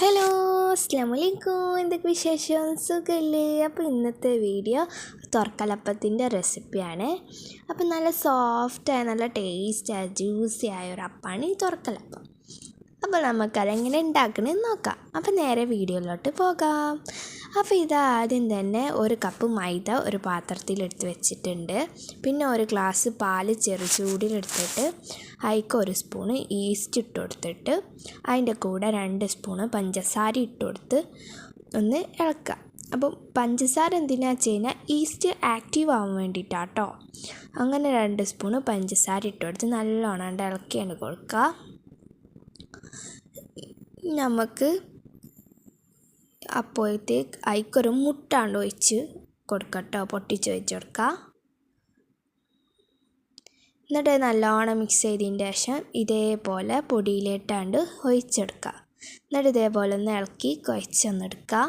Hello അസ്ലാമലൈക്കും എന്തൊക്കെ വിശേഷം? സുഖമല്ലേ അപ്പോൾ ഇന്നത്തെ വീഡിയോ തുറക്കലപ്പത്തിന്റെ റെസിപ്പിയാണ്. അപ്പോൾ നല്ല സോഫ്റ്റായ നല്ല ടേസ്റ്റായ ജ്യൂസി ആയ ഒരു അപ്പാണ് ഈ തുറക്കലപ്പം. അപ്പോൾ നമുക്കതെങ്ങനെ ഉണ്ടാക്കണമെന്ന് നോക്കാം. അപ്പോൾ നേരെ വീഡിയോയിലോട്ട് പോകാം. അപ്പോൾ ഇത് ആദ്യം തന്നെ ഒരു കപ്പ് മൈദ ഒരു പാത്രത്തിൽ എടുത്ത് വെച്ചിട്ടുണ്ട്. പിന്നെ ഒരു ഗ്ലാസ് പാൽ ചെറു ചൂടിലെടുത്തിട്ട് അതിക്ക് ഒരു സ്പൂണ് ഈസ്റ്റ് ഇട്ട് കൊടുത്തിട്ട് അതിന്റെ കൂടെ രണ്ട് സ്പൂണ് പഞ്ചസാര ഇട്ട് കൊടുത്ത് ഒന്ന് ഇളക്കുക. അപ്പം പഞ്ചസാര എന്തിനാ വെച്ച് കഴിഞ്ഞാൽ ഈസ്റ്റ് ആക്റ്റീവ് ആവാൻ വേണ്ടിയിട്ടാണ് കേട്ടോ അങ്ങനെ രണ്ട് സ്പൂണ് പഞ്ചസാര ഇട്ട് കൊടുത്ത് നല്ലോണം ഇളക്കിയാണ് കൊടുക്കുക. നമുക്ക് അപ്പോഴത്തേക്ക് അതിക്കൊരു മുട്ടാണ്ട് ഒഴിച്ച് കൊടുക്കട്ടോ പൊട്ടിച്ച് വെച്ച് കൊടുക്കുക എന്നിട്ട് നല്ലോണം മിക്സ് ചെയ്തതിന് ശേഷം ഇതേപോലെ പൊടിയിലിട്ടാണ്ട് ഒഴിച്ചെടുക്കുക എന്നിട്ട് ഇതേപോലെ ഒന്ന് ഇളക്കി കുഴച്ചൊന്നെടുക്കുക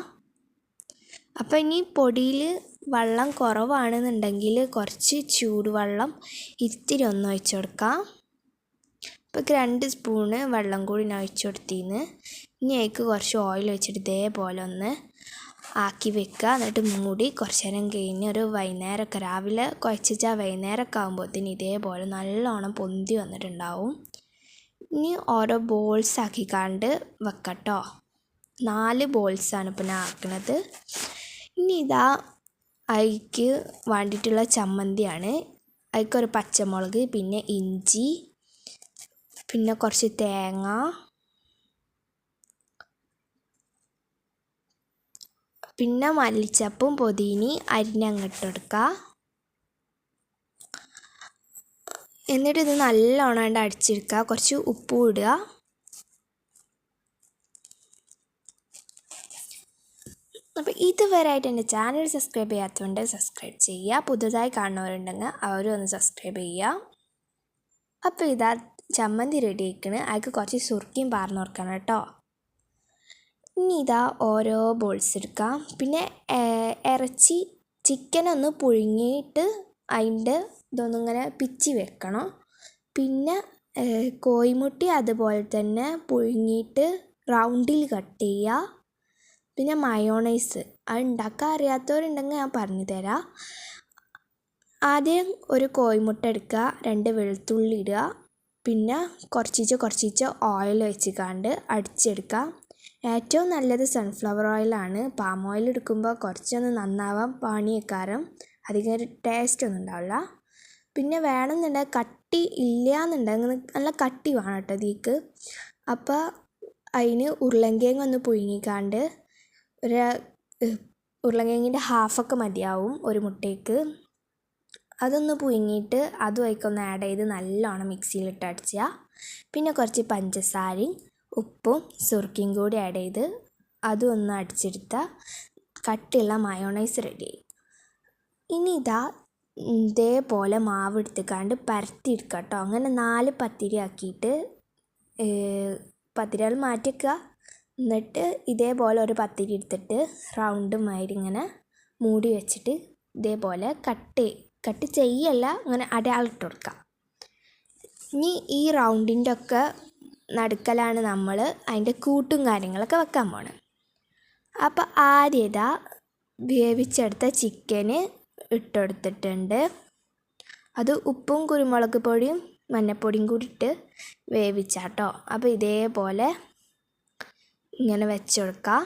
അപ്പോൾ ഇനി പൊടിയിൽ വെള്ളം കുറവാണെന്നുണ്ടെങ്കിൽ കുറച്ച് ചൂടുവെള്ളം ഇത്തിരി ഒന്ന് ഒഴിച്ചു കൊടുക്കാം. ഇപ്പോൾ രണ്ട് സ്പൂണ് വെള്ളം കൂടി ഞാൻ കൊടുത്തിന്ന്. ഇനി അതിലേക്ക് കുറച്ച് ഓയിൽ വെച്ചിട്ട് ഇതേപോലെ ഒന്ന് ആക്കി വെക്കുക എന്നിട്ട് മൂടി കുറച്ച് നേരം കഴിഞ്ഞ് ഒരു വൈകുന്നേരമൊക്കെ രാവിലെ കുഴച്ചാൽ വൈകുന്നേരമൊക്കെ ആകുമ്പോഴത്തേന് ഇതേപോലെ നല്ലോണം പൊന്തി വന്നിട്ടുണ്ടാവും. ഇനി ഓരോ ബോൾസ് ആക്കി ആക്കിക്കാണ്ട് വെക്കട്ടോ. നാല് ബോൾസാണ് ഇപ്പോൾ ഞാൻ ആക്കണത്. ഇനി ഇതാ അതിക്ക് വേണ്ടിയിട്ടുള്ള ചമ്മന്തിയാണ്. അതിക്കൊരു പച്ചമുളക് പിന്നെ ഇഞ്ചി പിന്നെ കുറച്ച് തേങ്ങ. പിന്നെ മല്ലിച്ചപ്പും പൊതിനി അരിഞ്ഞങ്ങോട്ട് എടുക്കുക എന്നിട്ട് ഇത് നല്ലോണം അടിച്ചെടുക്കുക കുറച്ച് ഉപ്പും ഇടുക. അപ്പോൾ ഇതുവരെയായിട്ട് എന്റെ ചാനൽ സബ്സ്ക്രൈബ് ചെയ്യാത്തതുകൊണ്ട് സബ്സ്ക്രൈബ് ചെയ്യുക. പുതുതായി കാണുന്നവരുണ്ടെങ്കിൽ അവരും ഒന്ന് സബ്സ്ക്രൈബ് ചെയ്യുക. അപ്പോൾ ഇതാ ചമ്മന്തി റെഡി ആയിക്കണ് അതിക്ക് കുറച്ച് സുർക്കിയും പാർന്ന് കൊടുക്കണം കേട്ടോ. ഇനി ഇതാ ഓരോ ബോൾസ് എടുക്കാം. പിന്നെ ഇറച്ചി ചിക്കൻ ഒന്ന് പുഴുങ്ങിയിട്ട് അതിന്റെ ഇതൊന്നിങ്ങനെ പിച്ചി വെക്കണം. പിന്നെ കോയിമുട്ടി അതുപോലെ തന്നെ പുഴുങ്ങിയിട്ട് റൗണ്ടിൽ കട്ട് ചെയ്യുക. പിന്നെ മയോണൈസ്. അത് ഉണ്ടാക്കാൻ അറിയാത്തവരുണ്ടെങ്കിൽ ഞാൻ പറഞ്ഞു തരാം. ആദ്യം ഒരു കോയിമുട്ട എടുക്കുക. രണ്ട് വെളുത്തുള്ളി ഇടുക. പിന്നെ കുറച്ചിച്ച് കുറച്ചിച്ച് ഓയിൽ വെച്ചിക്കാണ്ട് അടിച്ചെടുക്കുക ഏറ്റവും നല്ലത് സൺഫ്ലവർ ഓയിലാണ് പാം ഓയിൽ എടുക്കുമ്പോൾ കുറച്ചൊന്ന് നന്നാവാൻ പണിയേക്കാരം. അധികം ടേസ്റ്റ് ഒന്നും ഉണ്ടാവില്ല. പിന്നെ വേണമെന്നുണ്ടെങ്കിൽ കട്ടി ഇല്ല എന്നുണ്ടെങ്കിൽ നല്ല കട്ടി വേണം കേട്ടോ ഇതിക്ക്. അപ്പോൾ അതിന് ഉരുളങ്കിഴങ്ങ് ഒന്ന് പുഴുങ്ങിക്കാണ്ട് ഒരു ഉരുളങ്കിഴങ്ങിന്റെ ഹാഫൊക്കെ മതിയാവും ഒരു മുട്ടയ്ക്ക്. അതൊന്ന് പുഴുങ്ങിയിട്ട് അതും ഒന്ന് ആഡ് ചെയ്ത് നല്ലോണം മിക്സിയിലിട്ട് അടിച്ചുക പിന്നെ കുറച്ച് പഞ്ചസാരയും ഉപ്പും സുർക്കയും കൂടി ആഡ് ചെയ്ത് അതും ഒന്ന് അടിച്ചെടുത്താൽ കട്ടിയുള്ള മയോണൈസ് റെഡി ഇനി ഇതാ ഇതേപോലെ മാവ് എടുത്തുക്കാണ്ട് പരത്തിയെടുക്കുക കേട്ടോ അങ്ങനെ നാല് പത്തിരി ആക്കിയിട്ട് പത്തിരികൾ മാറ്റിക്കുക എന്നിട്ട് ഇതേപോലെ ഒരു പത്തിരി എടുത്തിട്ട് റൗണ്ട് മാതിരി ഇങ്ങനെ മൂടി വെച്ചിട്ട് ഇതേപോലെ കട്ട് കട്ട് ചെയ്യല്ല അങ്ങനെ അടയാളിട്ട് കൊടുക്കാം. ഇനി ഈ റൗണ്ടിന്റെ ഒക്കെ നടുക്കലാണ് നമ്മൾ അതിന്റെ കൂട്ടും കാര്യങ്ങളൊക്കെ വെക്കാൻ പോണത് അപ്പോൾ ആദ്യം ഇതാ വേവിച്ചെടുത്ത ചിക്കന് ഇട്ടെടുത്തിട്ടുണ്ട് അത് ഉപ്പും കുരുമുളക് പൊടിയും മഞ്ഞപ്പൊടിയും കൂടി ഇട്ട് വേവിച്ചാട്ടോ. അപ്പോൾ ഇതേപോലെ ഇങ്ങനെ വെച്ചെടുക്കാം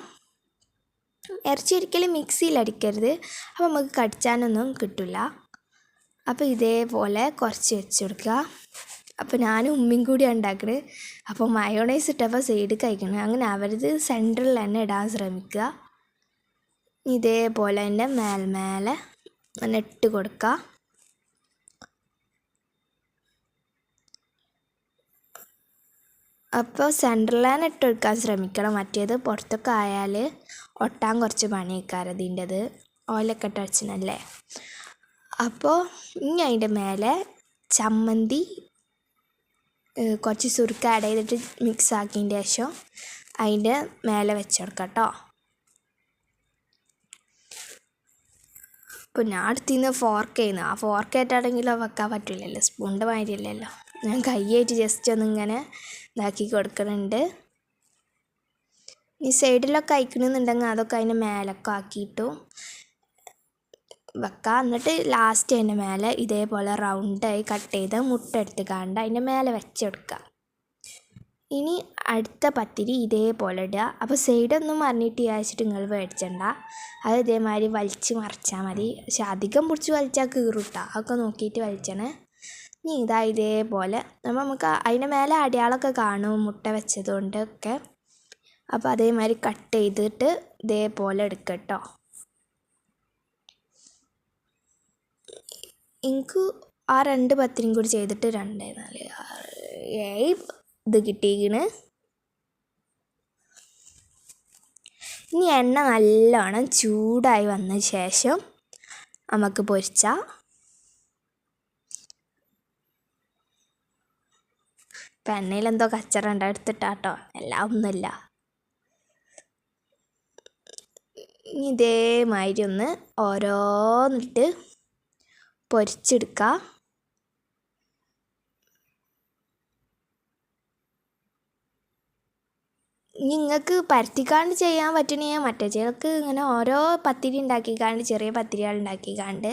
ഇറച്ചി ഒരിക്കലും മിക്സിയിൽ അടിക്കരുത്. അപ്പോൾ നമുക്ക് കടിച്ചാനൊന്നും കിട്ടില്ല അപ്പോൾ ഇതേപോലെ കുറച്ച് വെച്ച് കൊടുക്കുക. അപ്പോൾ ഞാനും ഉമ്മയും കൂടി ഉണ്ടാക്കുന്നത് അപ്പോൾ മയോണൈസ് ഇട്ടപ്പോൾ സൈഡ് കഴിക്കണം. അങ്ങനെ അവരത് സെന്ററിൽ തന്നെ ഇടാൻ ശ്രമിക്കുക. ഇതേപോലെ തന്നെ മേൽമേലെ അങ്ങനെ ഇട്ട് കൊടുക്കുക. അപ്പോൾ സെന്ററിലാണ് ഇട്ട് കൊടുക്കാൻ ശ്രമിക്കണം. മറ്റേത് പുറത്തൊക്കെ ആയാൽ ഒട്ടാൻ കുറച്ച് പണിയേക്കാരം അതിന്റെത് ഓയിലൊക്കെ ഇട്ട് വെച്ചിനല്ലേ അപ്പോൾ ഇനി അതിന്റെ മേലെ ചമ്മന്തി കുറച്ച് സുരുക്ക ആഡ് ചെയ്തിട്ട് മിക്സ് ആക്കിയതിന്റെ ശേഷം അതിന്റെ മേലെ വെച്ചെടുക്കാം കേട്ടോ. ഇപ്പോൾ ഞാൻ അടുത്തുനിന്ന് ഫോർക്ക് ചെയ്യുന്നു ആ ഫോർക്ക് ആയിട്ടാണെങ്കിലോ വെക്കാൻ പറ്റില്ലല്ലോ. സ്പൂണിന്റെ മാതിരിയല്ലല്ലോ ഞാൻ കൈയായിട്ട് ജസ്റ്റ് ഒന്ന് ഇങ്ങനെ ഇതാക്കി കൊടുക്കുന്നുണ്ട്. ഈ സൈഡിലൊക്കെ അയക്കണമെന്നുണ്ടെങ്കിൽ അതൊക്കെ അതിന്റെ മേലൊക്കെ ആക്കിയിട്ടു. വെക്കുക എന്നിട്ട് ലാസ്റ്റ് അതിന്റെ മേലെ ഇതേപോലെ റൗണ്ടായി കട്ട് ചെയ്ത് മുട്ട എടുത്ത് കണ്ട് അതിന്റെ മേലെ വെച്ചെടുക്കുക ഇനി അടുത്ത പത്തിരി ഇതേപോലെ ഇടുക. അപ്പോൾ സൈഡൊന്നും മറിഞ്ഞിട്ട് വിചാരിച്ചിട്ട് നിങ്ങൾ മേടിച്ചണ്ട അത് ഇതേമാതിരി വലിച്ച് മറിച്ചാൽ മതി. പക്ഷെ അധികം പിടിച്ച് വലിച്ചാൽ കീറിട്ടാ. അതൊക്കെ നോക്കിയിട്ട് വലിച്ചണേ. ഇനി ഇതാ ഇതേപോലെ. അപ്പോൾ നമുക്ക് അതിന്റെ മേലെ അടയാളമൊക്കെ കാണും മുട്ട വെച്ചതുകൊണ്ടൊക്കെ. അപ്പോൾ അതേമാതിരി കട്ട് ചെയ്തിട്ട് ഇതേപോലെ എടുക്കുക എനിക്ക് ആ രണ്ട് പത്തിരിയും കൂടി ചെയ്തിട്ട് രണ്ടേ നാല് ഏഴ് ഇത് കിട്ടിയിരിക്കണ്. ഇനി എണ്ണ നല്ലോണം ചൂടായി വന്ന ശേഷം നമുക്ക് പൊരിച്ച. ഇപ്പം എണ്ണയിൽ എന്തോ കച്ചറ ഉണ്ടെടുത്തിട്ടാട്ടോ എല്ലാം ഒന്നുമില്ല. ഇനി ഇതേമാതിരി ഒന്ന് ഓരോന്നിട്ട് പൊരിച്ചെടുക്കുക നിങ്ങൾക്ക് പരത്തിക്കാണ്ട് ചെയ്യാൻ പറ്റണേ മറ്റേ ചിലക്ക് ഇങ്ങനെ ഓരോ പത്തിരി ഉണ്ടാക്കിക്കാണ്ട് ചെറിയ പത്തിരികൾ ഉണ്ടാക്കിക്കാണ്ട്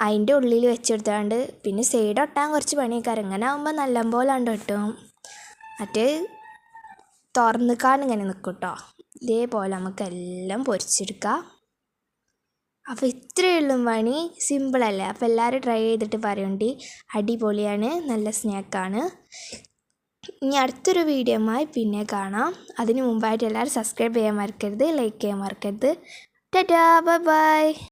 അതിന്റെ ഉള്ളിൽ വെച്ചെടുത്താണ്ട് പിന്നെ സൈഡ് ഒട്ടാൻ കുറച്ച് പണിയൊക്കെ ഇങ്ങനെ ആകുമ്പോൾ നല്ലപോലെ ഉണ്ട് കിട്ടും മറ്റേ തുറന്നിക്കാണ്ട് ഇങ്ങനെ നിൽക്കും കേട്ടോ ഇതേപോലെ നമുക്കെല്ലാം പൊരിച്ചെടുക്കാം. അപ്പോൾ ഇത്രയേ ഉള്ളൂ പണി സിമ്പിളല്ലേ അപ്പോൾ എല്ലാവരും ട്രൈ ചെയ്തിട്ട് പറയണ്ടി അടിപൊളിയാണ്. നല്ല സ്നാക്കാണ് ഇനി അടുത്തൊരു വീഡിയോമായി പിന്നെ കാണാം. അതിന് മുമ്പായിട്ട് എല്ലാവരും സബ്സ്ക്രൈബ് ചെയ്യാൻ മറക്കരുത് ലൈക്ക് ചെയ്യാൻ മറക്കരുത്. Tata bye bye